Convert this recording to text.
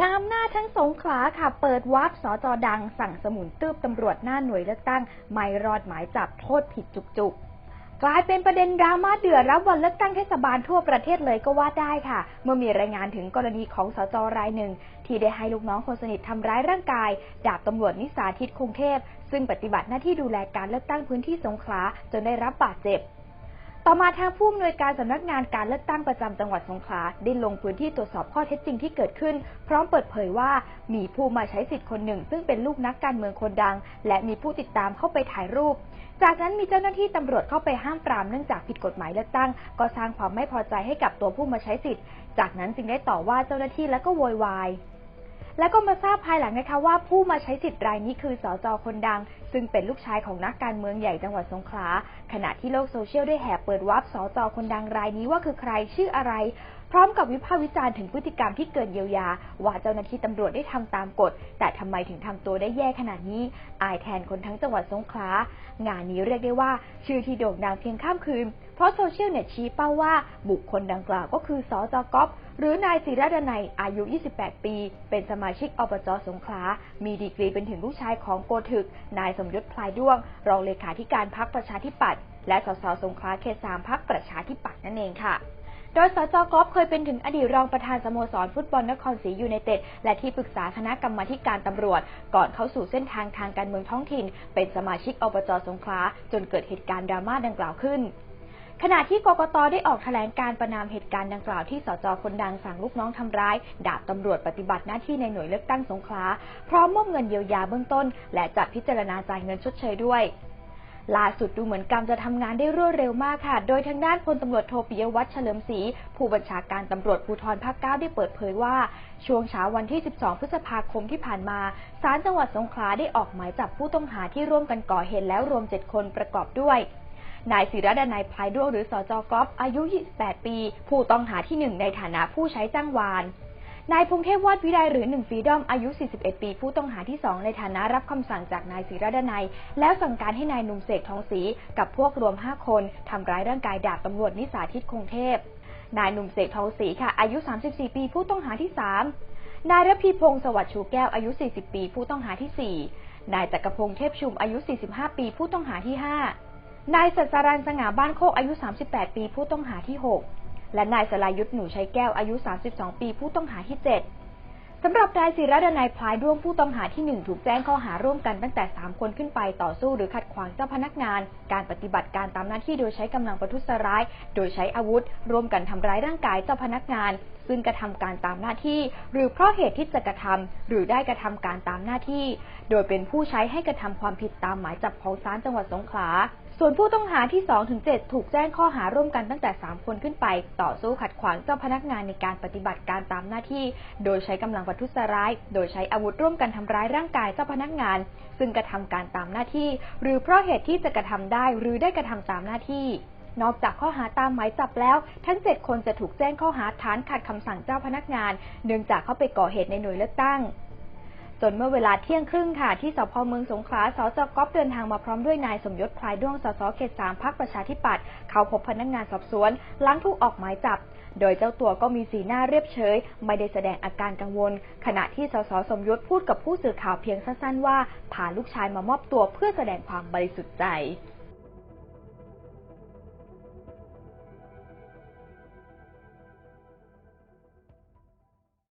งามหน้าทั้งสงขลาค่ะ เปิดวับสอจอดัง สั่งสมุนตืบตำรวจหน้าหน่วยเลือกตั้ง ไม่รอดหมายจับโทษผิดจุกๆ กลายเป็นประเด็นดราม่าเดือดรับวันเลือกตั้งเทศบาลทั่วประเทศเลยก็ว่าได้ค่ะ เมื่อมีรายงานถึงกรณีของสจรายหนึ่ง ที่ได้ให้ลูกน้องคนสนิททำร้ายร่างกาย ดาบตำรวจนิสาทิตคงเทพ ซึ่งปฏิบัติหน้าที่ดูแลการเลือกตั้งพื้นที่สงขลาจนได้รับบาดเจ็บ ต่อมาทางผู้อำนวยการสำนักงานการเลือกตั้งประจำจังหวัดสงขลาได้ลงพื้นที่ตรวจสอบข้อเท็จจริงที่เกิดขึ้น พร้อมเปิดเผยว่ามีผู้มาใช้สิทธิ์คนหนึ่ง ซึ่งเป็นลูกนักการเมืองคนดัง และมีผู้ติดตามเข้าไปถ่ายรูป จากนั้นมีเจ้าหน้าที่ตำรวจเข้าไปห้ามปรามเนื่องจากผิดกฎหมายเลือกตั้ง ก็สร้างความไม่พอใจให้กับตัวผู้มาใช้สิทธิ์ จากนั้นจึงได้ต่อว่าเจ้าหน้าที่และก็โวยวาย แล้วก็มาทราบภายหลังนะคะว่าผู้มาใช้สิทธิ์รายนี้คือสอจอคนดัง ซึ่งเป็นลูกชายของนักการเมืองใหญ่จังหวัดสงขลาขณะที่โลกโซเชียลได้แห่เปิดวับสอจอคนดังรายนี้ว่าคือใครชื่ออะไร ร้อมกับวิพากษ์วิจารณ์ถึงพฤติกรรมที่เกินเยียวยา ว่าเจ้าหน้าที่ตำรวจได้ทำตามกฎ แต่ทำไมถึงทำตัวได้แย่ขนาดนี้ อายแทนคนทั้งจังหวัดสงขลา งานนี้เรียกได้ว่า ชื่อที่โด่งดังเพียงข้ามคืน เพราะโซเชียลเนี่ยชี้เป้าว่า บุคคลดังกล่าวก็คือสอจก๊อฟหรือนายศิรดนัยอายุ 28 ปี เป็นสมาชิกอบจสงขลา มีดีกรีเป็นถึงลูกชายของโกถึก นายสมยศพลายด้วง รองเลขาธิการพักประชาธิปัตย์และสสสงขลาเขตสามพักประชาธิปัตย์นั่นเองค่ะ โดยสจกอฟเคยเป็นถึงอดีตรองประธานสโมสรฟุตบอลนครศรียูไนเต็ดและที่ปรึกษาคณะกรรมาการตำรวจ ก่อนเข้าสู่เส้นทางทางการเมืองท้องถิ่น เป็นสมาชิกอบจสงขลาจนเกิดเหตุการณ์ดราม่าดังกล่าวขึ้นขณะที่กกตได้ออกแถลงการประนามเหตุการณ์ดังกล่าวที่สจคนดังสั่งลูกน้องทำร้าย ดาบตำรวจปฏิบัติหน้าที่ในหน่วยเลือกตั้งสงขลาพร้อมมอบเงินเยียวยาเบื้องต้น และจัดพิจารณาจ่ายเงินชดเชยด้วย ล่าสุดดูเหมือนกรรมจะทำงานได้รวดเร็วมากค่ะ โดยทางด้านพลตำรวจโทปิยวัฒน์เฉลิมศรีผู้บัญชาการตำรวจภูธรภาคเก้าได้เปิดเผยว่า ช่วงเช้าวันที่ 12 พฤษภาคมที่ผ่านมา ศาลจังหวัดสงขลาได้ออกหมายจับผู้ต้องหาที่ร่วมกันก่อเหตุแล้วรวม 7 คนประกอบด้วยนายศิรดานัยพลายด้วงหรือสจกอฟอายุ 28 ปี ผู้ต้องหาที่ 1 ในฐานะผู้ใช้จ้างวาน นายพงเทพวาดวิไลหรือหนึ่งฟรีดอมอายุ 41 ปี ผู้ต้องหาที่ 2 ในฐานะรับคำสั่งจากนายศิรดนัย แล้วสั่งการให้นายนุ่มเสกทองศรีกับพวกรวม 5 คนทำร้ายร่างกายดาบตำรวจนิสาทิตคงเทพ นายหนุ่มเสกทองศรีค่ะ อายุ 34 ปี ผู้ต้องหาที่ 3 นายระพีพงศ์สวัสดิ์ชูแก้วอายุ 40 ปี ผู้ต้องหาที่ 4 นายจักรพงษ์เทพชุมอายุ 45 ปี ผู้ต้องหาที่ 5 นายสัสรันสง่าบ้านโคกอายุ 38 ปี ผู้ต้องหาที่ 6 และนายสลายุทธหนูชัยแก้วอายุ 32 ปีผู้ต้องหาที่ 7 สำหรับนายศิระดนัยพลายด้วงผู้ต้องหาที่ 1 ถูกแจ้งข้อหาร่วมกันตั้งแต่ 3 คนขึ้นไปต่อสู้หรือขัดขวางเจ้าพนักงาน การปฏิบัติการตามหน้าที่โดยใช้กำลังประทุษร้าย โดยใช้อาวุธ ร่วมกันทำร้ายร่างกายเจ้าพนักงาน ซึ่งกระทำการตามหน้าที่ หรือเพราะเหตุที่จะกระทำหรือได้กระทำการตามหน้าที่ โดยเป็นผู้ใช้ให้กระทำความผิดตามหมายจับของศาลจังหวัดสงขลา ส่วนผู้ต้องหาที่2ถึง7ถูกแจ้งข้อหาร่วมกันตั้งแต่ 3 คนขึ้นไป ต่อสู้ขัดขวางเจ้าพนักงานในการปฏิบัติการตามหน้าที่ โดยใช้กำลังประทุษร้าย โดยใช้อาวุธร่วมกันทำร้ายร่างกายเจ้าพนักงาน ซึ่งกระทำการตามหน้าที่ หรือเพราะเหตุที่จะกระทำได้หรือได้กระทำตามหน้าที่นอกจากข้อหาตามหมายจับแล้ว ทั้ง 7 คนจะถูกแจ้งข้อหาฐานขัดคำสั่งเจ้าพนักงาน เนื่องจากเข้าไปก่อเหตุในหน่วยเลือกตั้ง จนเมื่อเวลาเที่ยงครึ่งค่ะ ที่สพเมืองสงขลา สจก๊อฟเดินทางมาพร้อมด้วยนายสมยศพลายด้วง สสเขตสามพักประชาธิปัตย์ เขาพบพนักงานสอบสวนหลังถูกออกหมายจับ โดยเจ้าตัวก็มีสีหน้าเรียบเฉย ไม่ได้แสดงอาการกังวล ขณะที่สสสมยศพูดกับผู้สื่อข่าวเพียงสั้นๆว่าพาลูกชายมามอบตัวเพื่อแสดงความบริสุทธิ์ใจ